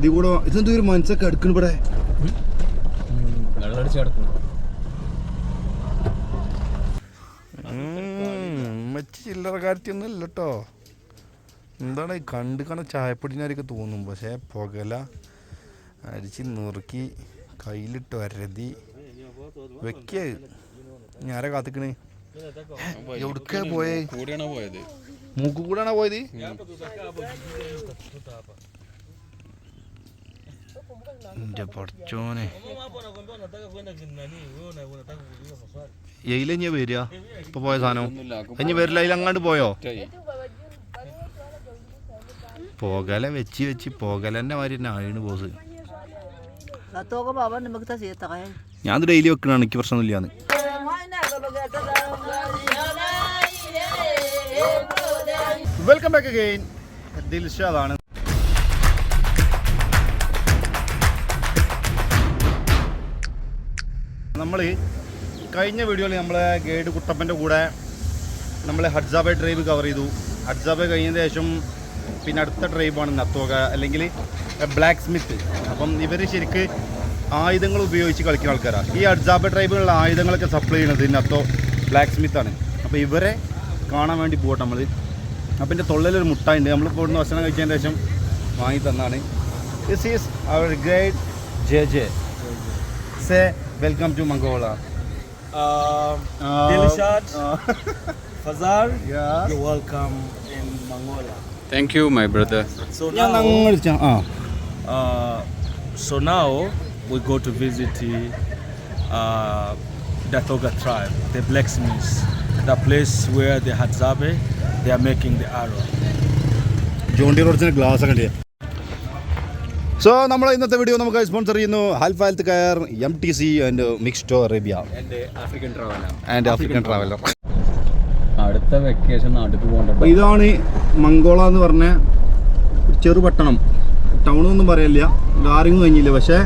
ഇത് കൂടെ ഇതെന്തോ ഒരു മനസ്സൊക്കെ എടുക്കണം ഇവിടെ. ഉമ്മച്ചി ചില്ലറക്കാരത്തിയൊന്നും ഇല്ല കേട്ടോ എന്താണ് ഈ കണ്ട് കണ ചായപ്പൊടിനാരൊക്കെ തോന്നും. പക്ഷേ പുകല അരിച്ച് നുറുക്കി കയ്യിലിട്ട് വരതി വെക്ക. ഞാരെ കാത്തിക്കണ്? എവിടുക്ക പോയേ? കൂടിയാണോ പോയത്? മൂക്ക് കൂടാണോ പോയത് എന്റെ പഠിച്ചോനെ എയില ഞാൻ വരിക ഇപ്പൊ പോയ സാധനം ഇനി വരില്ല അതിൽ അങ്ങോട്ട് പോയോ പോകല വെച്ച് വെച്ച് പോകലന്റെ മാതിരി തന്നെ ആയിണ് ബോസ് kayo. ഞാൻ ഡെയിലി വെക്കണാണ് എനിക്ക് പ്രശ്നമൊന്നുമില്ലാന്ന് വെൽക്കം ബാക്ക് അഗൈൻ ദിൽഷാദാണ് നമ്മൾ കഴിഞ്ഞ വീഡിയോയിൽ നമ്മളെ ഗൈഡ് കുട്ടപ്പന്റെ കൂടെ നമ്മൾ ഹഡ്സാബെ ഡ്രൈവ് കവർ ചെയ്തു. ഹഡ്സാബെ കഴിഞ്ഞ ശേഷം പിന്നെ അടുത്ത ഡ്രൈവാണ് നത്തോക അല്ലെങ്കിൽ ബ്ലാക്ക് സ്മിത്ത് അപ്പം ഇവർ ശരിക്ക് ആയുധങ്ങൾ ഉപയോഗിച്ച് കളിക്കുന്ന ആൾക്കാരാണ് ഈ അഡ്സാബ ഡ്രൈവിലുള്ള ആയുധങ്ങളൊക്കെ സപ്ലൈ ചെയ്യുന്നത് നത്തോ ബ്ലാക്ക് സ്മിത്താണ് അപ്പോൾ ഇവരെ കാണാൻ വേണ്ടി പോകട്ടെ നമ്മൾ അപ്പം എന്റെ തൊള്ളയിലൊരു മുട്ടായിണ്ട്. നമ്മളിപ്പോൾ ഇവിടുന്ന് ഭക്ഷണം കഴിച്ചതിന് ശേഷം വാങ്ങി തന്നാണ്. This is our great J J say Welcome to Mongolia Um, Dilshad, Fazal, Yeah. you're welcome in Mongolia. Thank you my brother So ഞാൻ now, നിങ്ങൾ ആ uh, so now we go to visit the uh, Datoga tribe, the blacksmiths, the place where the Hadzabe, they are making the arrow. Jonty റോഡ്സിന് glass ഒക്കെ ഉണ്ട് so നമ്മൾ ഇന്നത്തെ video നമുക്ക് sponsor ചെയ്യുന്നു ഹൽഫ് health care M T C and മിക്സ്റ്റോ Arabia African traveller and African traveller അടുത്ത vacation നാട്ടിൽ പോകണ്ട. ഇതാണ് മംഗോള എന്ന് പറഞ്ഞ ഒരു ചെറു പട്ടണം. ടൗണൊന്നും പറയില്ല ഡാറിങ് കഴിഞ്ഞില്ല. പക്ഷേ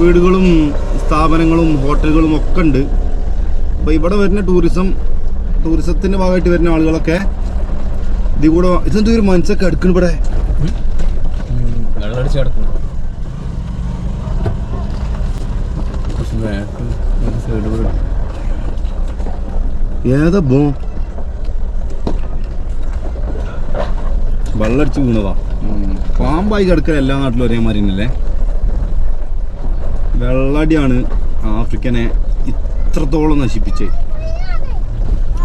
വീടുകളും സ്ഥാപനങ്ങളും ഹോട്ടലുകളും ഒക്കെ ഉണ്ട്. അപ്പോൾ ഇവിടെ വരുന്ന ടൂറിസം ടൂറിസത്തിന്റെ ഭാഗമായിട്ട് വരുന്ന ആളുകളൊക്കെ ഇതുകൂടെ കൂടെ ഇതെന്തോ ഒരു മനസ്സൊക്കെ എടുക്കണം വെള്ളമടിച്ച് കിടക്കുന്നു. ഏതാ ബോ? വെള്ളടിച്ച് വീണതാ. പാമ്പായി കിടക്കൽ എല്ലാ നാട്ടിലും ഒരേമാതിരി തന്നെയല്ലേ വെള്ളടിയാണ് ആഫ്രിക്കനെ ഇത്രത്തോളം നശിപ്പിച്ചേ.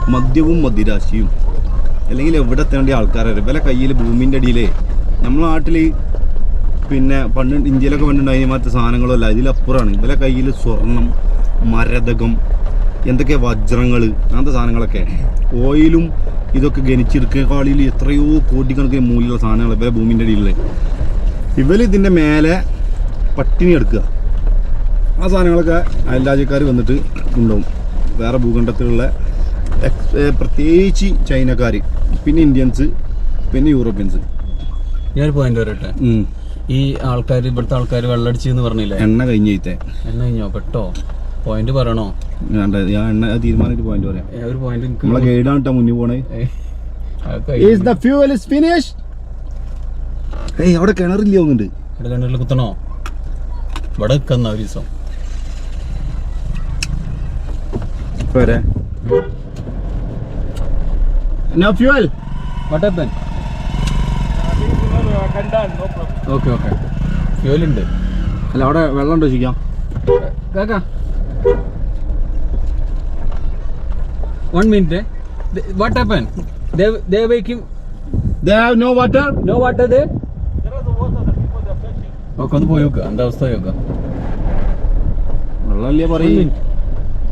മദ്യവും മദ്യരാശിയും. അല്ലെങ്കിൽ എവിടെ എത്തേണ്ട ആൾക്കാരെ ഇവരെ കയ്യിൽ ഭൂമിന്റെ അടിയിലേ. നമ്മളെ നാട്ടിൽ പിന്നെ പണ്ട് ഇന്ത്യയിലൊക്കെ പണ്ടുണ്ടായി മറ്റു സാധനങ്ങളോ അല്ല ഇതിലപ്പുറമാണ്. ഇവരെ കയ്യിൽ സ്വർണം മരതകം എന്തൊക്കെ വജ്രങ്ങൾ അങ്ങനത്തെ സാധനങ്ങളൊക്കെ. ഓയിലും ഇതൊക്കെ ഗണിച്ചെടുക്കേക്കാളിൽ എത്രയോ കോടിക്കണക്കിന് മൂല്യമുള്ള സാധനങ്ങൾ ഇവരെ ഭൂമിന്റെ അടിയിലുള്ള ഇവർ ഇതിന്റെ മേലെ പട്ടിണി എടുക്കുക. ആ സാധനങ്ങളൊക്കെ അയൽരാജ്യക്കാർ വന്നിട്ട് ഉണ്ടാവും വേറെ ഭൂഖണ്ഡത്തിലുള്ള പ്രത്യേകിച്ച് ചൈനക്കാർ പിന്നെ ഇന്ത്യൻസ് പിന്നെ യൂറോപ്യൻസ്. ഞാനൊരു പോയിന്റ് വരട്ടെ. ഈ ആൾക്കാർ ഇവിടുത്തെ ആൾക്കാർ വെള്ളടിച്ചു എന്ന് പറഞ്ഞില്ലേ? എണ്ണ കഴിഞ്ഞത്തെ എണ്ണ കഴിഞ്ഞോ? പെട്ടോ? പോയിന്റ് പറയണോ? ഞാൻ എണ്ണ തീരുമാനിച്ചിട്ട് പോയിന്റ് പറയാം. ഒരു പോയിന്റ് നമ്മളെ ഗൈഡാണ് കേട്ടോ മുന്നിൽ പോണേ. Is the fuel is finish ഏയ് അവിടെ കിണറില്ല ഒന്നുണ്ട് കിണറിൽ കുത്തണോ? ഇവിടെ നിൽക്കുന്ന ഒരു ദിവസം. പോരെ. No fuel what happen okay okay ഫ്യൂലുണ്ട് അല്ല അവിടെ വെള്ളം ഉണ്ടോ ചോദിക്കാം? കേക്കാം one minute what happen they no water no water they? Okay ഒന്ന് പോയി നോക്കുക എന്താ അവസ്ഥ നോക്കാം. വെള്ളമല്ലേ പറയും?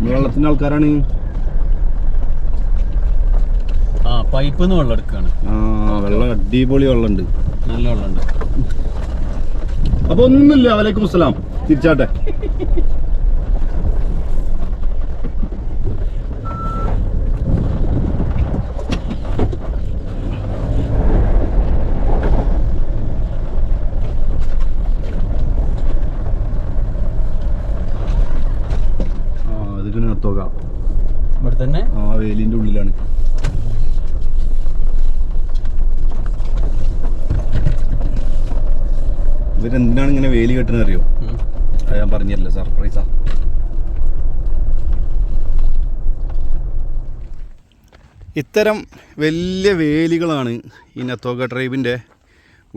വെള്ളത്തിന്റെ ആൾക്കാരാണ്. ആ പൈപ്പ് നിന്ന് വെള്ളം എടുക്കുകയാണ് ആ വെള്ളം അടിപൊളി വെള്ളമുണ്ട്. നല്ല വെള്ളമുണ്ട് അപ്പൊ ഒന്നുമില്ല. വലൈക്കും അസ്സലാം തിരിച്ചാട്ടെ ആ ഇതിന് നത്തോക ഇവിടെ തന്നെ ആ വേലിന്റെ ഉള്ളിലാണ് ഇവർ എന്തിനാണ് ഇങ്ങനെ വേലി കെട്ടുന്നത് അറിയോ? അത് ഞാൻ പറഞ്ഞല്ലോ സർപ്രൈസാ ഇത്തരം വലിയ വേലികളാണ് ഈ നത്തോക ട്രൈബിന്റെ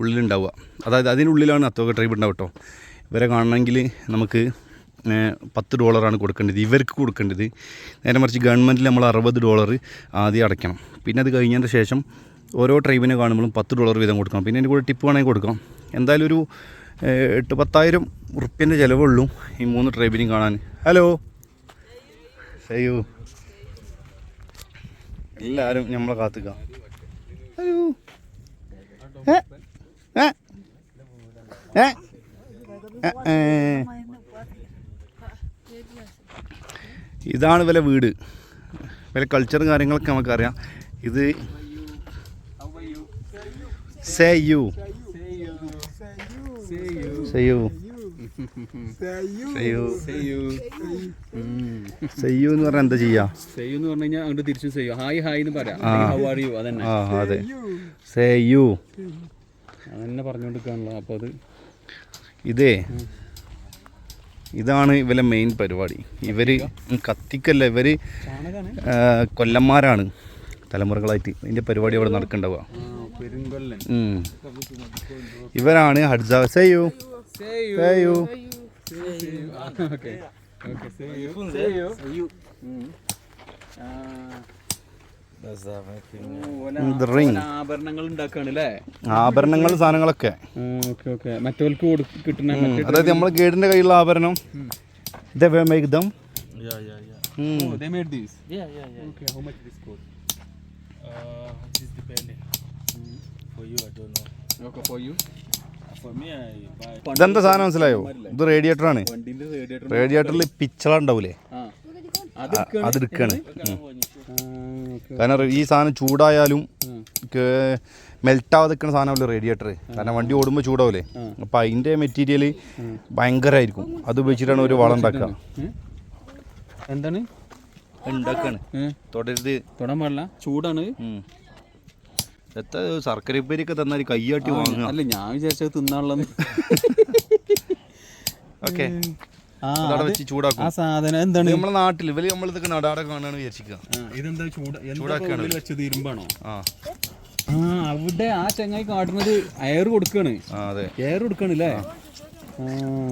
ഉള്ളിലുണ്ടാവുക. അതായത് അതിനുള്ളിലാണ് നത്തോക ട്രൈബ് ഉണ്ടാവുക കേട്ടോ. ഇവരെ കാണണമെങ്കിൽ നമുക്ക് പത്ത് ഡോളറാണ് കൊടുക്കേണ്ടത്. ഇവർക്ക് കൊടുക്കേണ്ടത്. നേരെ മറിച്ച് ഗവൺമെന്റിൽ നമ്മൾ അറുപത് ഡോളർ ആദ്യം അടയ്ക്കണം. പിന്നെ അത് കഴിഞ്ഞതിന് ശേഷം ഓരോ ട്രൈബിനെ കാണുമ്പോഴും പത്ത് ഡോളർ വീതം കൊടുക്കണം. പിന്നെ അതിന്റെ കൂടെ ടിപ്പ് വേണമെങ്കിൽ കൊടുക്കാം. എന്തായാലും ഒരു എട്ട് പത്തായിരം ഉറുപ്പ്യന്റെ ചിലവുള്ളൂ ഈ മൂന്ന് ട്രൈബിനും കാണാൻ. ഹലോ അയ്യോ എല്ലാവരും നമ്മളെ കാത്തുക ഹലോ. ഇതാണ് വില വീട്. വില കൾച്ചറും കാര്യങ്ങളൊക്കെ നമുക്കറിയാം. ഇത് say you say you say you എന്ന് പറഞ്ഞാൽ എന്താ ചെയ്യാ? ചെയ്യൂ എന്ന് പറഞ്ഞു കഴിഞ്ഞാൽ അങ്ങോട്ട് തിരിച്ചു ചെയ്യൂ ഹായ് ഹായ് എന്ന് പറയാം. ഹൗ ആർ യു അതന്നെ. അതെ. സേ യു അതന്നെ പറഞ്ഞുകൊണ്ടിരിക്കാണല്ലോ അപ്പോൾ അത് ഇതേ. ഇതാണ് ഇവരെ മെയിൻ പരിപാടി. ഇവർ കത്തിക്കല്ല ഇവർ കൊല്ലന്മാരാണ് തലമുറകളായിട്ട്. ഇതിന്റെ പരിപാടി അവിടെ നടക്കണ്ടാവുക. ഇവരാണ് സേയു. സേയു. ring. ആഭരണങ്ങൾ സാധനങ്ങളൊക്കെ. മറ്റവർക്ക് കിട്ടുന്ന അതായത് നമ്മൾ ഗൈഡിന്റെ കയ്യിലുള്ള ആഭരണം. They make them Yeah, yeah, yeah. Oh, they made these. Yeah, yeah, yeah. Okay, how much this cost? Uh, this is depending. For you, I don't know. Okay, for you. For me, I buy. ഇതെന്താ സാധനം മനസ്സിലായോ? ഇത് radiator ആണ്. വണ്ടിന്റെ radiator റേഡിയേറ്ററിൽ പിച്ചള ഉണ്ടാവൂലേ? അത് എടുക്കാണ്. കാരണം ഈ സാധനം ചൂടായാലും മെൽറ്റ് ആവാതെ നിൽക്കുന്ന സാധനമല്ലേ റേഡിയേറ്റർ കാരണം വണ്ടി ഓടുമ്പോൾ ചൂടാവില്ലേ അപ്പം അതിന്റെ മെറ്റീരിയൽ ഭയങ്കരമായിരിക്കും അത് ഉപയോഗിച്ചിട്ടാണ് ഒരു വളം ഉണ്ടാക്കുക. എന്താണ്? ഉണ്ടാക്കാണ്? തുടരുത്. തൊടാൻ പാടില്ല. ചൂടാണ്. എത്ര ശർക്കര ഉപ്പേരിയൊക്കെ തന്നാൽ കയ്യാട്ടി വാങ്ങുക. അല്ല ഞാൻ വിചാരിച്ചത് തിന്നാനുള്ള ഓക്കെ. ആ സാധനം എന്താണ്? നമ്മുടെ നമ്മളെ നാട്ടിൽ ഇവർ നമ്മളിതൊക്കെ നടാടെ കാണാണ് വിചാരിക്കുക ആ, ഇതെന്താ ചൂട് ചൂടാക്കാണ്. വെച്ചത് ഇരുമ്പാണോ? ആ. ആ അവിടെ ആ ചങ്ങായി കാട്ടുന്നത് എയർ കൊടുക്കാണ്. അതെ. എയർ കൊടുക്കാണ് അല്ലേ ആ.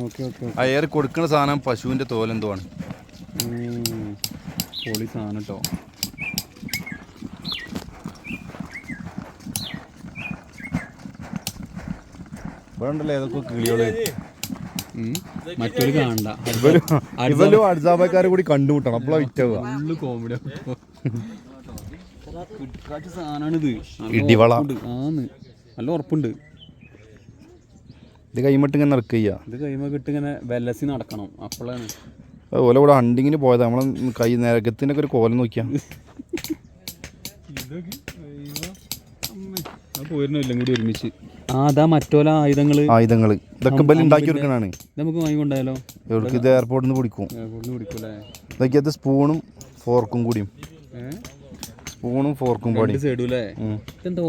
ഓക്കെ ഓക്കെ ആ എയർ കൊടുക്കുന്ന സാധനം പശുവിന്റെ തോലെന്തോ ആണ്. പൊളി സാധനം കേട്ടോ ഇവിടെ ഉണ്ടല്ലോ ഏതൊക്കെ കിളികൾ? മറ്റൊരു കാണണ്ട ഇവരും അഡ്സാബക്കാരെ കൂടി കണ്ടുമുട്ടണം. അപ്പോഴാ വിറ്റാവുക ഫുള്ള് കോമഡി സാധനമാണിത് ഇടിവള. ആന്ന്. നല്ല ഉറപ്പുണ്ട്. ഇത് കൈമട്ട് ഇങ്ങനെ നടക്കുക ഇത് കഴിയുമ്പോൾ കിട്ടി ഇങ്ങനെ വെല്ലസി നടക്കണം. അപ്പോഴാണ് അതുപോലെ ഇവിടെ ഹണ്ടിങ്ങിന് പോയത്. നമ്മളെ കൈ നരകത്തിനൊക്കെ ഒരു കോലം നോക്കിയാ. പോയിരുന്നു എല്ലാം കൂടി ഒരുമിച്ച്. അതാ മറ്റോല ആയുധങ്ങൾ. ആയുധങ്ങൾ ഇതൊക്കെ ബലി ഉണ്ടാക്കി കൊടുക്കണാണ് നമുക്ക് വാങ്ങിക്കൊണ്ടായാലോ? ഇവർക്ക് ഇത് എയർപോർട്ടിൽ നിന്ന് പിടിക്കും. എയർപോർട്ടിൽ പിടിക്കൂലേ ഇതൊക്കെ അത് സ്പൂണും ഫോർക്കും കൂടിയും. സ്പൂണും ഫോർക്കും പാടി. രണ്ട് സൈഡും അല്ലേ? ഇതെന്തോ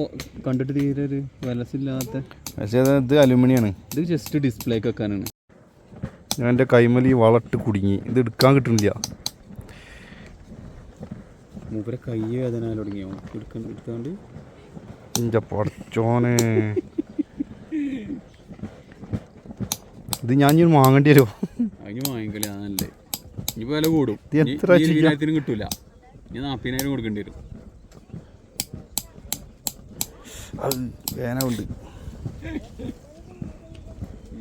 കണ്ടിട്ട് തീരെ ഒരു വിലസില്ലാത്ത പക്ഷേ ഇത് അലുമിനിയാണ്. ഇത് ജസ്റ്റ് ഡിസ്പ്ലേക്ക് വെക്കാനാണ്. ഞാൻ എന്റെ കൈമലി വളട്ട് കുടുങ്ങി. ഇത് എടുക്കാൻ കിട്ടുന്നില്ല. മൂപ്പരെ കൈ വേദന തുടങ്ങിയോ? എടുക്കാൻ എടുത്തോണ്ട്? എന്റെ പടച്ചോനെ ഇത് ഞാൻ ഇനി വാങ്ങേണ്ടി വരുമോ അതിന് വാങ്ങിക്കൽ ഇനിയിപ്പോൾ വില കൂടും. ഇത് എത്ര ഇനി? ഇരുപതിനായിരത്തിന് കിട്ടൂല. ഇനി നാൽപ്പതിനായിരം കൊടുക്കേണ്ടി വരും. അത് വേന ഉണ്ട്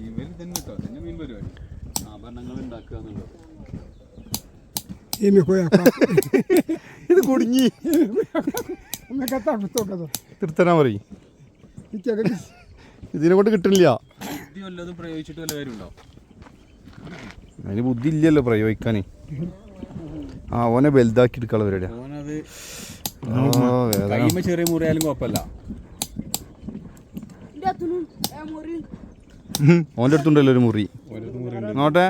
ഇവർ തന്നെ കേട്ടോ. തന്നെ മീൻ പരിപാടി. ആഭരണങ്ങൾ ഉണ്ടാക്കുക എന്നുള്ളത്. ഇത് കുടുങ്ങി. പറയും കൊണ്ട് കിട്ടുന്നില്ല ഇത് വല്ലതും കൊണ്ട് കിട്ടില്ല അതിന് ബുദ്ധി ഇല്ലല്ലോ പ്രയോഗിക്കാൻ ആ ഓനെ വലുതാക്കി ആ, വേദന. ചെറിയ മുറിയാലും കുഴപ്പമില്ല. ഓന്റെ അടുത്തുണ്ടല്ലോ ഒരു മുറി. നോട്ടെ.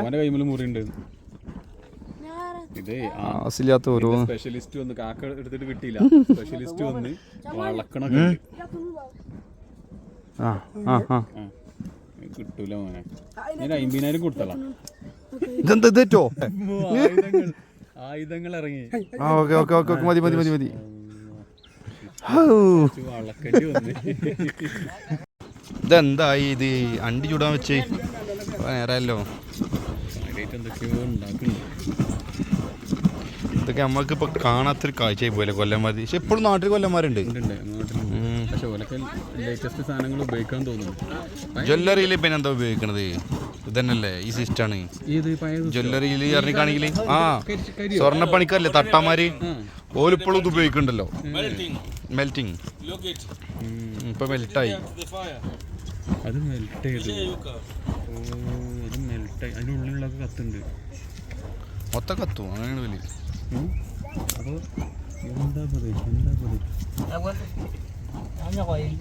ആസില്ലാത്ത ഓരോ സ്പെഷ്യലിസ്റ്റ് വന്ന് കാക്ക എടുത്തിട്ട് കിട്ടിയില്ല. സ്പെഷ്യലിസ്റ്റ് വന്ന് വളക്കണ. ആ ആ ആ. ആ. കിട്ടൂല മോനെ. ഞാൻ അമ്പതിനായിരം കൊടുത്തളാം. ഇതെന്താ തെറ്റോ? ആയുധങ്ങൾ. ആയുധങ്ങൾ ഇറങ്ങി. ആ ഓക്കെ ഓക്കെ ഓക്കെ ഓക്കെ. മതി മതി മതി മതി. ഇതെന്തായി ഇത്? അണ്ടി ചൂടാൻ വെച്ച്. നേരല്ലോ. ഇതൊക്കെ നമ്മൾക്ക് ഇപ്പൊ കാണാത്തൊരു കാഴ്ചയായി പോലെ കൊല്ലന്മാര് പക്ഷെ എപ്പോഴും നാട്ടിൽ കൊല്ലന്മാരുണ്ട് നാട്ടിലുണ്ട്. പക്ഷെ ഓലൊക്കെ ലേറ്റസ്റ്റ് സാധനങ്ങൾ ഉപയോഗിക്കാൻ തോന്നുന്നു. ജ്വല്ലറിയിൽ പിന്നെ എന്താ ഉപയോഗിക്കണത്? ഇതന്നല്ലേ ഈ സിസ്റ്റാണ്. ജ്വല്ലറിയിൽ ഇറങ്ങിക്കാണെങ്കിൽ ആ സ്വർണപ്പണിക്കല്ലേ തട്ടാമാര് ഓലിപ്പോഴും ഇത് ഉപയോഗിക്കണ്ടല്ലോ. മെൽറ്റിങ്. ഇപ്പൊ fire. അത് മെൽറ്റ് ചെയ്തു. അത് മെൽറ്റ് ആയി. അതിന്റെ ഉള്ളിലുള്ളതൊക്കെ കത്തുണ്ട്. മൊത്തം കത്തും അങ്ങനെയാണ് വലിയ. അപ്പോൾ എന്താ പറയുക? എന്താ പറയുക? Ano ko yun?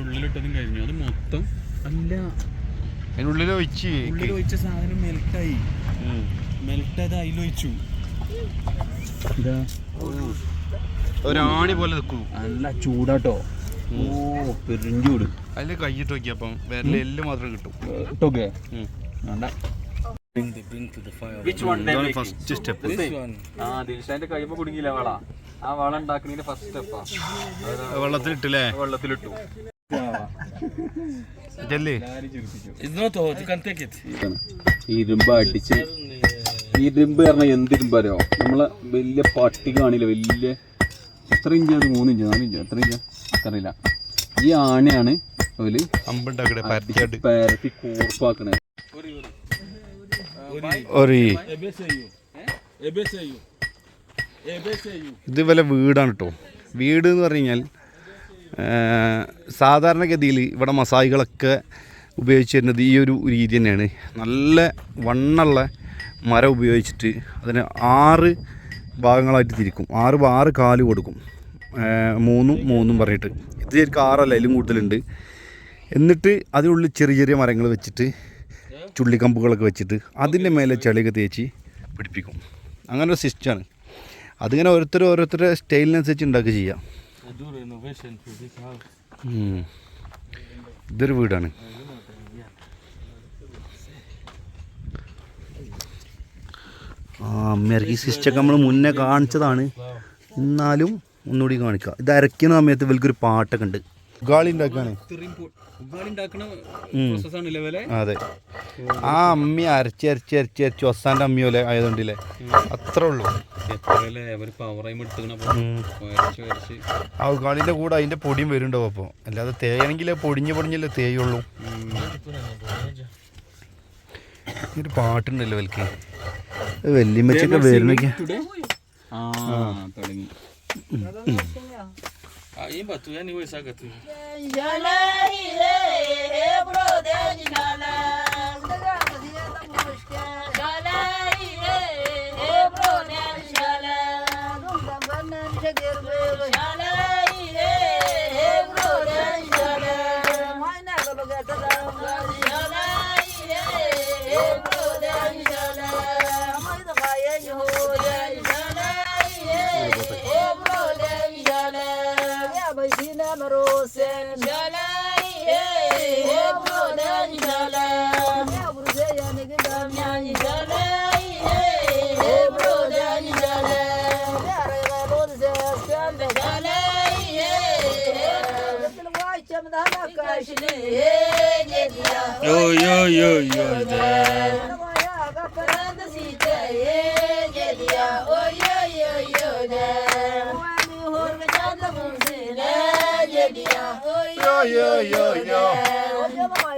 ഉള്ളിലിട്ടതും കഴിഞ്ഞു അത് മൊത്തം അല്ല അതിനുള്ളിൽ ഒഴിച്ച് ഉള്ളിൽ ഒഴിച്ച സാധനം മെൽട്ടായി. മെൽട്ടത് അത് അതിലൊഴിച്ചു. ഇതാ. ഒരാണി പോലെ നിൽക്കൂ നല്ല ചൂടാട്ടോ. ഓ പെരിഞ്ചൂട്. അതിൽ കൈയിട്ട് നോക്കിയപ്പം വേറെ എല്ലാം മാത്രം കിട്ടും. ഇട്ടോക്കെ. ഉം. വേണ്ട step. This one. ആ ദിൽഷാന്റെ കൈമ കുടുങ്ങിയില്ല വള. ആ വള ഉണ്ടാക്കുന്നതിന്റെ ഫസ്റ്റ് സ്റ്റെപ്പാ വെള്ളത്തിലിട്ടില്ലേ? വെള്ളത്തിലിട്ടു. ഇതല്ലേ It's not hot. You can take it. ഇരുമ്പ് അടിച്ച് ഇരുമ്പ് പറഞ്ഞാൽ എന്ത് ഇരുമ്പ് അറിയോ? നമ്മളെ വലിയ പട്ടി കാണില്ല വലിയ എത്ര ഇഞ്ച് അത്? മൂന്ന് ഇഞ്ച് നാല് ഇഞ്ച് എത്ര ഇഞ്ച്? അറിയില്ല ഈ ആണയാണ് അവർ അമ്പുണ്ടാക്കടെ പരത്തിയായിട്ട് പരത്തി കൂർപ്പാക്കണേ. ഒരു. Ebeseyu. ഇത് വല്ല വീടാണ് കേട്ടോ വീട് എന്ന് പറഞ്ഞു കഴിഞ്ഞാൽ സാധാരണഗതിയിൽ ഇവിടെ മസായികളൊക്കെ ഉപയോഗിച്ച് വരുന്നത് ഈ ഒരു രീതി തന്നെയാണ്. നല്ല വണ്ണുള്ള മരം ഉപയോഗിച്ചിട്ട് അതിന് ആറ് ഭാഗങ്ങളായിട്ട് തിരിക്കും. ആറ് ആറ് കാൽ കൊടുക്കും. മൂന്നും മൂന്നും പറഞ്ഞിട്ട്. ഇത് ശരിക്കും ആറല്ല അതിലും കൂടുതലുണ്ട്. എന്നിട്ട് അതിനുള്ളിൽ ചെറിയ ചെറിയ മരങ്ങൾ വെച്ചിട്ട് ചുള്ളിക്കമ്പുകളൊക്കെ വെച്ചിട്ട് അതിന്റെ മേലെ ചെളിയൊക്കെ തേച്ച് പിടിപ്പിക്കും. അങ്ങനെ ഒരു സിസ്റ്റമാണ് അതിങ്ങനെ ഓരോരുത്തർ ഓരോരുത്തരുടെ സ്റ്റൈലിനനുസരിച്ച് ഉണ്ടാക്കി ചെയ്യാം. ഇതൊരു വീടാണ്. ആ ഈ സിസ്റ്റൊക്കെ നമ്മൾ മുന്നേ കാണിച്ചതാണ്. എന്നാലും ഒന്നുകൂടി കാണിക്കാം. ഇത് അരയ്ക്കുന്ന സമയത്ത് ഇവൽക്കൊരു പാട്ടൊക്കെ ഉണ്ട്. ഉണ്ടാക്കുകയാണ് ഉഗാളി അതെ. ആ അമ്മി അരച്ച് അരച്ച് അരച്ച് അരച്ച് ഒസാന്റെ അമ്മി പോലെ ആയതുകൊണ്ടില്ലേ? അത്രേ ഉള്ളൂ. ആ ഉഗാളിന്റെ കൂടെ അതിന്റെ പൊടിയും വരുന്നുണ്ടാവും അപ്പോൾ അല്ലാതെ തേയാണെങ്കിൽ പൊടിഞ്ഞ് പൊടിഞ്ഞല്ലേ തേയുള്ളൂ. ഒരു പാട്ടുണ്ടല്ലോ വലിക്ക് വല്യമ്മച്ചൊക്കെ വരുന്നൊക്കെ. ആ. തുടങ്ങി. Ah, imba tu, yani wewe saga tu. başını gediya. Oy oy oy oy de. Kaparandı siteye gediya. Oy oy oy oy de. Muhammed hormetandı mumzile gediya. Oy oy oy oy de.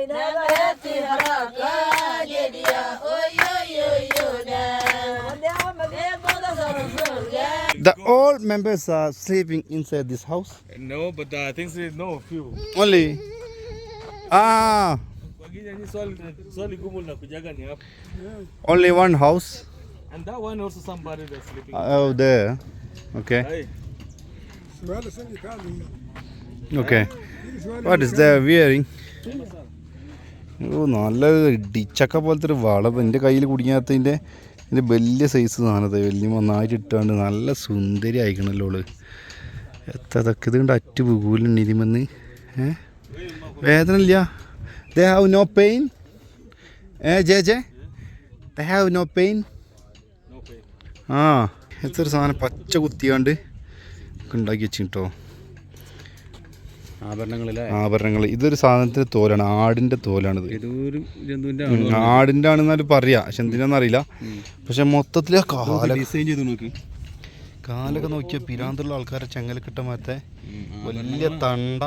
Namayetti haraka gediya. Oy oy oy oy de. The all members are sleeping inside this house No, but uh, I think there is no few. only. Ah, Wengine ni swali swali gumu linakujaga ni hapo. only one house And that one also somebody that's sleeping. oh there. Okay, Hey. okay. What is they wearing? ഓ നല്ല ഇടിച്ചക്ക പോലത്തെ ഒരു വള എൻ്റെ കയ്യിൽ കുടുങ്ങിയാത്തതിൻ്റെ ഇതിന്റെ വലിയ size സാധനത്തെ വലിയ നന്നായിട്ട് ഇട്ടാണ്ട് നല്ല സുന്ദരി ആയിക്കണല്ലോ എത്ര എത്തതൊക്കെ ഇത് കണ്ട് അറ്റ് വീലുണ്ട് ഇതിമെന്ന് ഏ? വേദന ഇല്ല. ദേ ഹാവ് നോ പെയിൻ ഏ J J? They have no pain ആ എത്ര സാധനം പച്ച കുത്തിയാണ്ട് ഉണ്ടാക്കി വെച്ചിട്ടോ ആഭരണങ്ങൾ. ഇതൊരു സാധനത്തിന്റെ തോലാണ് ആടിന്റെ തോലാണിത്. ആടിന്റെ ആണെന്നാലും പറയാ പക്ഷെ എന്തിനാന്നറിയില്ല പക്ഷെ മൊത്തത്തിൽ കാലൊക്കെ നോക്കിയ പിരാന്തുള്ള ആൾക്കാരെ ചെങ്ങല കിട്ട മാറ്റേ വലിയ തണ്ട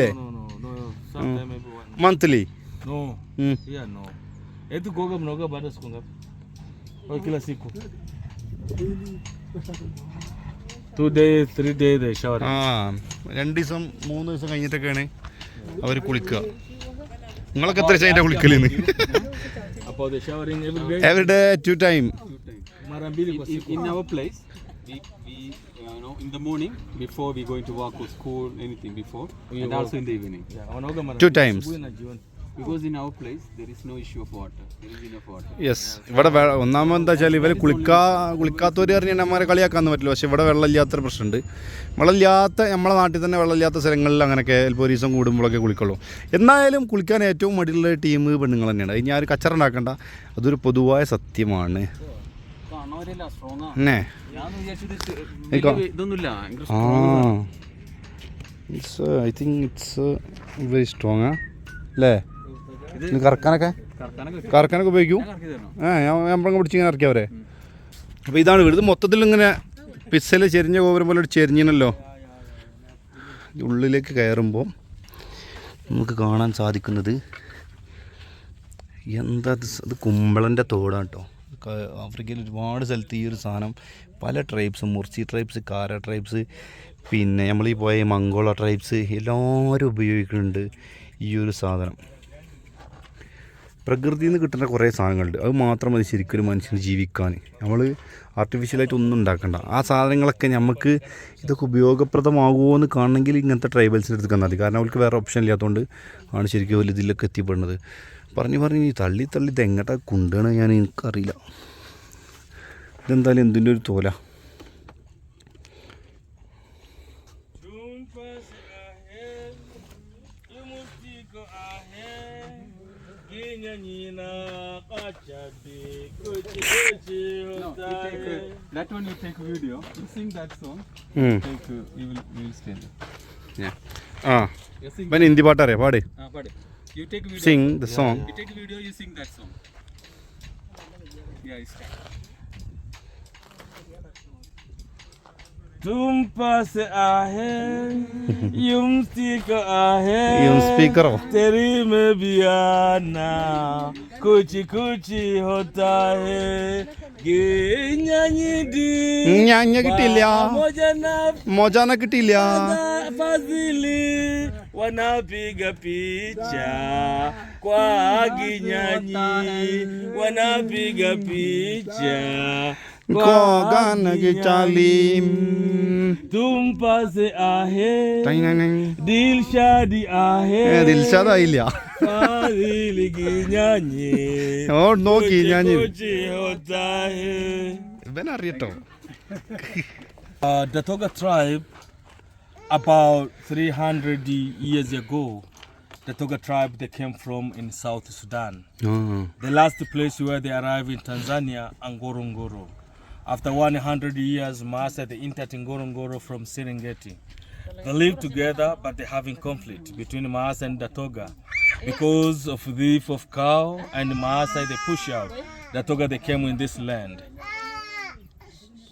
day no, one. Monthly No. Yeah, no. Etu kuoga mnaoga baada ya siku ngapi? Au kila siku? Days, three days they shower. ആ രണ്ട് ദിവസം മൂന്ന് ദിവസം കഴിഞ്ഞിട്ടൊക്കെയാണ് അവർ കുളിക്കുക നിങ്ങളൊക്കെ എത്ര ദിവസം അതിന്റെ കുളിക്കലെന്ന് day? Every day two time in, our place we, we you know in the morning before we going to work or school anything before and also in the evening Yeah, Two times. Asubuhi na jioni. because in our place there is no issue of water. There is enough water. Yes ഇവിടെ ഒന്നാമത് എന്താ വെച്ചാൽ ഇവർ കുളിക്കാ കുളിക്കാത്തവർ അറിഞ്ഞാൽ അമ്മമാരെ കളിയാക്കാന്ന് പറ്റില്ല. പക്ഷെ ഇവിടെ വെള്ളമില്ലാത്തൊരു പ്രശ്നമുണ്ട്. വെള്ളമില്ലാത്ത നമ്മളെ നാട്ടിൽ തന്നെ വെള്ളമില്ലാത്ത സ്ഥലങ്ങളിൽ അങ്ങനെയൊക്കെ ചിലപ്പോൾ ഒരു ദിവസം കൂടുമ്പോഴൊക്കെ കുളിക്കുള്ളൂ. എന്നായാലും കുളിക്കാൻ ഏറ്റവും മടിയുള്ള ടീം പെണ്ണുങ്ങൾ തന്നെയാണ്. അത് ഞാൻ ഒരു കച്ചറ ഉണ്ടാക്കണ്ട. അതൊരു പൊതുവായ സത്യമാണ്. ആ. It's I think it's very strong ആ. അല്ലേ ഇത് കറക്കാനൊക്കെ? കറക്കാനൊക്കെ ഉപയോഗിക്കും? ഞാൻ നമ്മളങ്ങ് പിടിച്ച് ഇങ്ങനെ ഇറക്കിയവരെ അപ്പോൾ ഇതാണ് വീട്. ഇത് മൊത്തത്തിൽ ഇങ്ങനെ പിസ്സൽ ചെരിഞ്ഞ ഗോപുരം പോലെ ചെരിഞ്ഞിനല്ലോ ഉള്ളിലേക്ക് കയറുമ്പോൾ നമുക്ക് കാണാൻ സാധിക്കുന്നത് എന്താ ഇത്? കുമ്പളന്റെ തോടാണ് കേട്ടോ ആഫ്രിക്കയിൽ ഒരുപാട് സ്ഥലത്ത് ഈ ഒരു സാധനം പല ട്രൈബ്സ് മുർച്ചി ട്രൈബ്സ് കാര ട്രൈബ്സ് പിന്നെ നമ്മൾ ഈ പോയ മംഗോള ട്രൈബ്സ് എല്ലാവരും ഉപയോഗിക്കുന്നുണ്ട് ഈ ഒരു സാധനം. പ്രകൃതിയിൽ നിന്ന് കിട്ടുന്ന കുറേ സാധനങ്ങളുണ്ട്. അത് മാത്രം മതി ശരിക്കും മനുഷ്യന് ജീവിക്കാൻ. നമ്മൾ ആർട്ടിഫിഷ്യലായിട്ട് ഒന്നും ഉണ്ടാക്കണ്ട. ആ സാധനങ്ങളൊക്കെ നമുക്ക് ഇതൊക്കെ ഉപയോഗപ്രദമാകുമോ എന്ന് കാണണമെങ്കിൽ ഇങ്ങനത്തെ ട്രൈബൽസിന്റെ അടുത്ത് മതി. കാരണം അവർക്ക് വേറെ ഓപ്ഷൻ ഇല്ലാത്തതുകൊണ്ട് ആണ് ശരിക്കും ഒരു ഇതിലൊക്കെ എത്തിപ്പെടുന്നത്. പറഞ്ഞു പറഞ്ഞ് ഈ തള്ളി തള്ളി ഇത് എങ്ങോട്ടാണ് കൊണ്ടുപോകണ ഞാൻ എനിക്കറിയില്ല. ഇതെന്തായാലും എന്തിന്റെ ഒരു തോല. No, you take, hotahe. uh, that one you take video you sing that song ഉം. take uh, you will you will stay there ആ you sing ഇവൻ ഹിന്ദി പാട്ടറിയാം പാട് ah pade you take video sing the song you take video you sing that song yeah it's तुम पास आहे यूँ speaker आहे यूँ speaker तेरी में भी आना कुछ कुछ होता है nyanyi di nyanyi kitilia mojana mojana kitilia fadhili wanapiga picha kwa ginyanyi wanapiga picha kwa കോകാന കിച്ചാലീം tumpase ahe dilshadi ahe ദിൽഷാദായില്ല fadhili ginyanyi ഓ നോക്കി ഞാൻ ഇവൻ അറിയട്ടോ Uh, the Toga tribe, about 300 years ago, the Toga tribe they came from in South Sudan. The last place where they arrived in Tanzania, Ngorongoro. After 100 years, Maasa they entered Ngorongoro from Serengeti. They live together, but they're having conflict between Maasa and the Toga because of the beef of cow and Maasa they push out. The Toga they came in this land.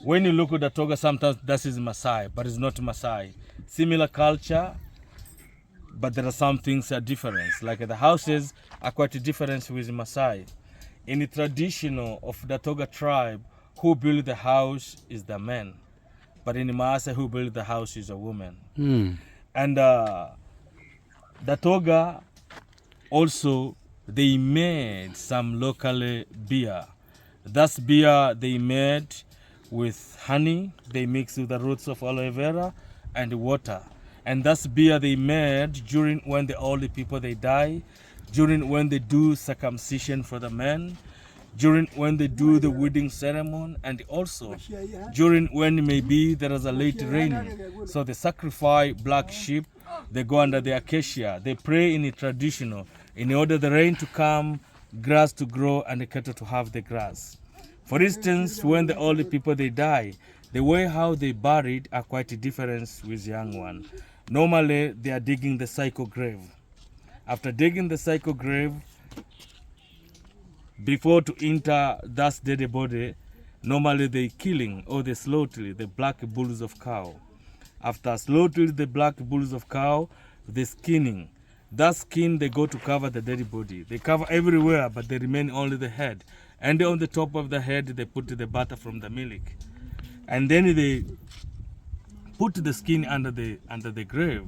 When you look at the Toga, sometimes that is Maasai, but it's not Maasai. Similar culture, but there are some things are different. Like the houses are quite different with Maasai. In the traditional of the Toga tribe, who build the house is the man, but in Maasai, who build the house is a woman. And uh, the Toga also they made some local beer. That's beer they made with honey. They mix with the roots of aloe vera and water. And that's beer they made during when the old people they die, during when they do circumcision for the men, during when they do the wedding ceremony and also during when maybe there is a late rain. So they sacrifice black sheep. They go under the acacia. They pray in a traditional in order the rain to come, grass to grow, and the cattle to have the grass. For instance, when the old people they die, the way how they buried are quite different with young one. Normally, they are digging the cycle grave. After digging the cycle grave, before to enter that dead body, normally they killing or they slaughtering the black bulls of cow. After slaughtering the black bulls of cow, they skinning. That skin they go to cover the dead body. They cover everywhere, but they remain only the head. And on the top of the head, they put the butter from the milk, and then they put the skin under the under the grave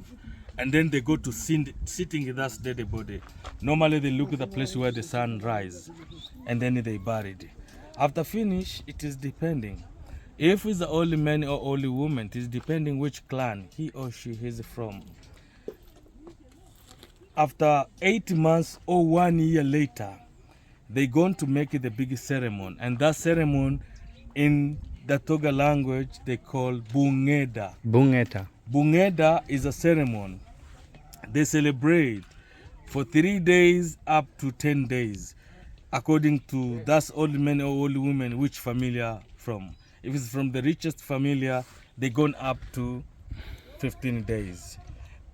and then they go to sin, sitting that dead body. Normally they look at the place where the sun rise and then they buried. After finish, it is depending. If it's the only man or only woman, it is depending which clan he or she is from. After eight months or one year later, they're going to make the big ceremony. And that ceremony in the Toga language, they call Bungeda. Bungeda. Bungeda is a ceremony they celebrate for three days up to ten days, according to that's old men or old women which familiar from. If it's from the richest familiar, they gone up to 15 days.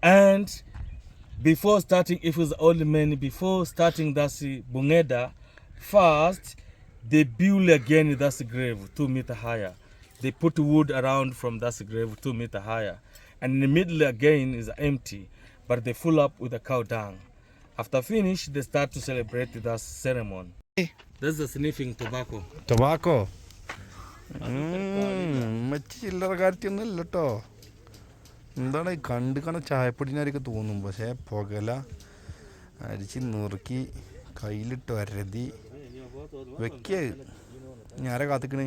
And before starting, if it's old men, before starting that's Bungeda, first they build again that's grave two meter higher. They put wood around from that grave two meter higher. And in the middle again is empty, but they fill up with the cow dung. After finish, they start to celebrate that ceremony. That's the sniffing tobacco. Tobacco മറ്റു ചില്ലറ കാര്യത്തിയൊന്നും ഇല്ല കേട്ടോ എന്താണ് കണ്ട് കണ്ട ചായപ്പൊടിനാരൊക്കെ തോന്നും. പക്ഷേ പുകല അരിച്ച് നുറുക്കി കയ്യിലിട്ട് ഒരതി വെക്ക. ഞാരെ കാത്തിക്കണ്?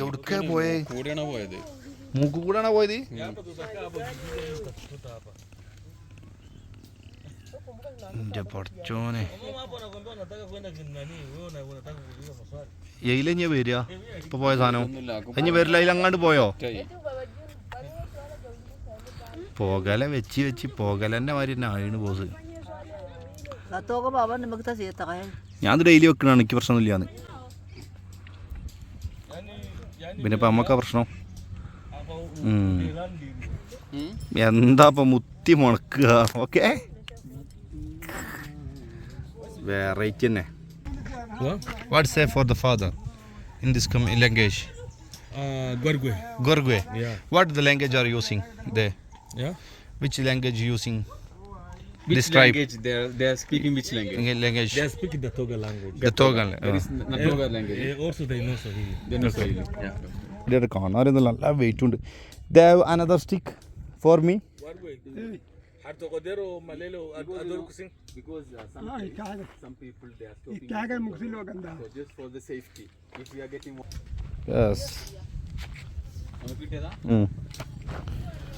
എവിടുക്ക പോയേ? കൂടെയാണോ പോയത്? മൂക്ക് കൂടാണോ പോയത് എന്റെ പഠിച്ചോനെ എയിലെഞ്ഞ വരിക ഇപ്പൊ പോയ സാധനം അഞ്ഞ് വരില്ല അതിൽ അങ്ങാണ്ട് പോയോ. പോകല വെച്ച് വെച്ച് പോകലന്റെ മാതിരി തന്നെ ആയിണ് ബോസ്. ഞാൻ ഡെയിലി വെക്കണാണ് എനിക്ക് പ്രശ്നമൊന്നുമില്ലാന്ന് പിന്നെ ഇപ്പം അമ്മക്കാ പ്രശ്നം? എന്താ ഇപ്പം മുത്തി മുണക്കുക ഓക്കെ വെറൈറ്റി തന്നെ What? What say for the father in this language Uh, Gorgwe. Gorgwe Yeah. What the language are using the Yeah. Which language using Which This tribe. language they are they are speaking which language? Language They are speaking the Toga language. The Togan There is not Toga language. Eh, also, they know Swahili. They know Swahili. Yeah. Update കാണാറുണ്ട് നല്ല weight ഉണ്ട്. They have another stick for me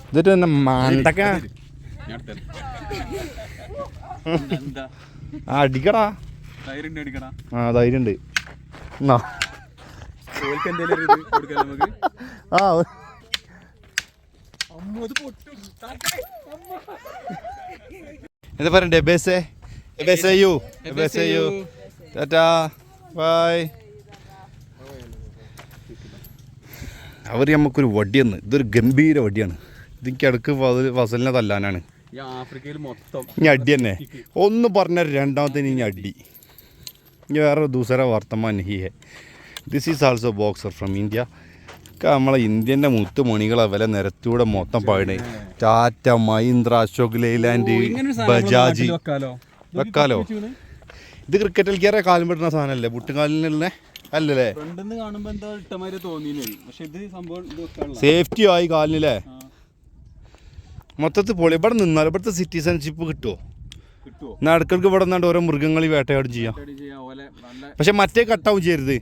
എന്നിട്ട് എന്നെ മണ്ടക്ക. അടിക്കടാ. ധൈര്യം ഉണ്ട് ആ ധൈര്യം ഉണ്ട്. എന്നാ ആ എന്താ പറയണ്ടേ ബേസേ ബേസേ യു ബേസേ യു. Tata bye. അവർ നമുക്കൊരു വടിയെന്ന്. ഇതൊരു ഗംഭീര വടിയാണ്. ഇതിക്ക് അടുക്ക് ഫസലിനെ തല്ലാനാണ്. ഇനി അടി തന്നെ. ഒന്ന് പറഞ്ഞ രണ്ടാമത്തെ ഇനി അടി. ഇനി വേറെ ദൂസര വർത്തമാൻ ഹിയെ this is also boxer from India ഒക്കെ നമ്മളെ ഇന്ത്യന്റെ മുത്ത് മണികളെ വില നിരത്തിയൂടെ മൊത്തം പാടേ ടാറ്റ മഹീന്ദ്ര അശോക് ലൈലാൻഡ് ബജാജ് വെക്കാലോ? ഇത് ക്രിക്കറ്റ് കളിക്കാറെ കാലം പെട്ടുന്ന സാധനമല്ലേ? പുട്ടുകാലിനുള്ള അല്ലല്ലേ? സേഫ്റ്റി ആയി കാലിനല്ലേ മൊത്തത്തിൽ പൊളി. ഇവിടെ നിന്നാലും? ഇവിടുത്തെ സിറ്റിസൺഷിപ്പ് കിട്ടുമോ ഇടയ്ക്കിടയ്ക്ക് ഇവിടെ നിന്നാണ്ട് ഓരോ മൃഗങ്ങൾ വേട്ടയാടും ചെയ്യാം. പക്ഷെ മറ്റേ കട്ടാവും ചെയ്യരുത്.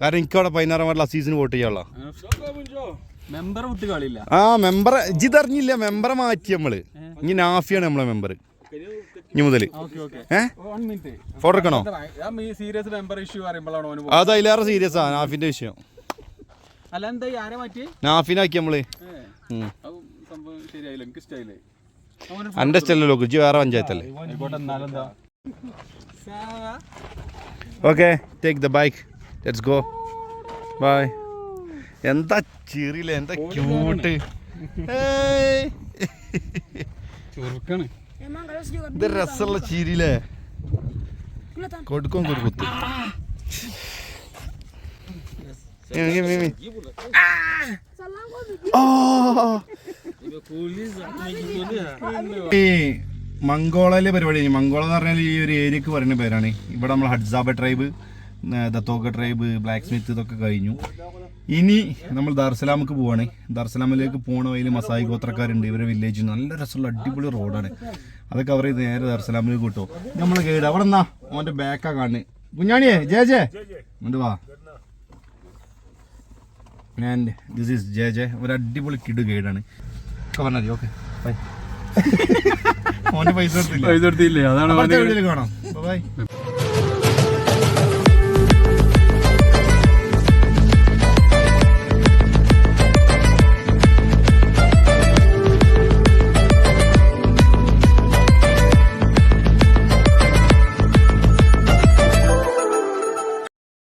കാരണം എനിക്ക് അവിടെ പതിനാറാം വാർഡിൽ അസീസിന് വോട്ട് ചെയ്യാനുള്ള ആ മെമ്പറെ ഇജിതറിഞ്ഞില്ല മെമ്പറെ മാറ്റി നമ്മൾ. ഇനി നാഫിയാണ് നമ്മളെ മെമ്പർ ഇനി മുതൽ മിനിറ്റ് ഫോട്ടോ എടുക്കണോ? സീരിയസ് അത് അതിലേറെ ആ നാഫിന്റെ വിഷയം. നാഫിനാക്കി നമ്മൾ. സംഭവം ശരിയായില്ല എനിക്ക് ഇഷ്ടമായില്ലേ അന്റെ ഇഷ്ടമല്ലല്ലോ കുജി വേറെ പഞ്ചായത്തല്ലേ? Okay take the bike let's go bye എന്താ ചിറിയില്ലേ എന്താ ക്യൂട്ട് ഇത് രസമുള്ള ചിരിയില്ലേ കൊടുക്കും ഒരു ഓ. ഈ മംഗോളയിലെ പരിപാടി മംഗോള എന്ന് പറഞ്ഞാൽ ഈ ഒരു ഏരിയക്ക് പറയുന്ന പേരാണ്. ഇവിടെ നമ്മൾ Hadzabe tribe Datoga tribe blacksmith ഇതൊക്കെ കഴിഞ്ഞു. ഇനി നമ്മൾ ദാർസലാമക്ക് പോവാണ്. ദാർസലാമിലേക്ക് പോണ വഴിയിൽ മസായി ഗോത്രക്കാരുണ്ട്. ഇവരെ വില്ലേജ് നല്ല രസമുള്ള അടിപൊളി റോഡാണ് അത് കവർ ചെയ്ത് നേരെ ദാർസലാമിലേക്ക് കിട്ടും നമ്മൾ ഗൈഡ് അവിടെ എന്നാ അവന്റെ ബാക്കാ കാണുന്നത് കുഞ്ഞാണിയേ ജയ ജയ. ഇങ്ങോട്ട് വാ. ആൻഡ് ദിസ് ഈസ് ജയ ജയ. ഒരു അടിപൊളി കിഡ് ഗൈഡാണ് പറഞ്ഞാൽ മതി ഓക്കെ ബൈ ഓന്റെ പൈസ കൊടുത്തില്ല? പൈസ കൊടുത്തില്ലേ? അതാണ് കാണാം ബൈ